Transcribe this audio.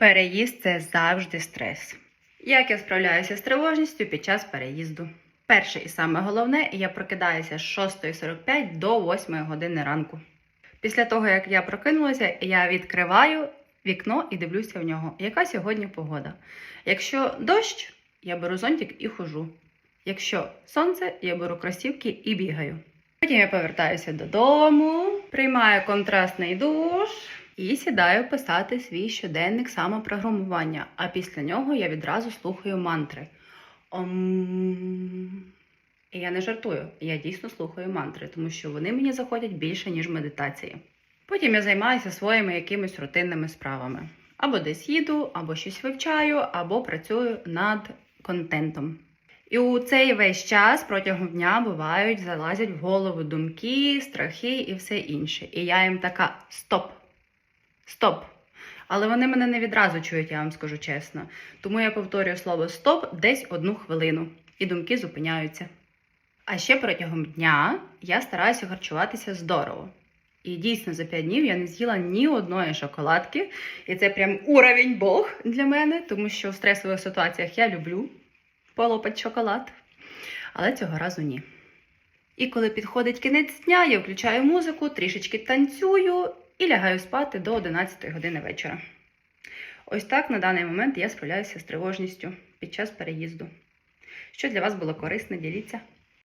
Переїзд це завжди стрес. Як я справляюся з тривожністю під час переїзду? Перше і саме головне, я прокидаюся з 6.45 до 8 години ранку. Після того, як я прокинулася, я відкриваю вікно і дивлюся в нього, яка сьогодні погода. Якщо дощ, я беру зонтик і хожу. Якщо сонце, я беру кросівки і бігаю. Потім я повертаюся додому, приймаю контрастний душ і сідаю писати свій щоденник самопрограмування. А після нього я відразу слухаю мантри. Ом... І я не жартую, я дійсно слухаю мантри, тому що вони мені заходять більше, ніж медитації. Потім я займаюся своїми якимись рутинними справами. Або десь їду, або щось вивчаю, або працюю над контентом. І у цей весь час протягом дня бувають, залазять в голову думки, страхи і все інше. І я їм така: стоп! Стоп! Але вони мене не відразу чують, я вам скажу чесно. Тому я повторюю слово стоп десь одну хвилину, і думки зупиняються. А ще протягом дня я стараюся харчуватися здорово. І дійсно за 5 днів я не з'їла ні одної шоколадки. І це прям уровень Бог для мене, тому що в стресових ситуаціях я люблю полопать шоколад. Але цього разу ні. І коли підходить кінець дня, я включаю музику, трішечки танцюю і лягаю спати до 11 години вечора. Ось так на даний момент я справляюся з тривожністю під час переїзду. Що для вас було корисне, діліться.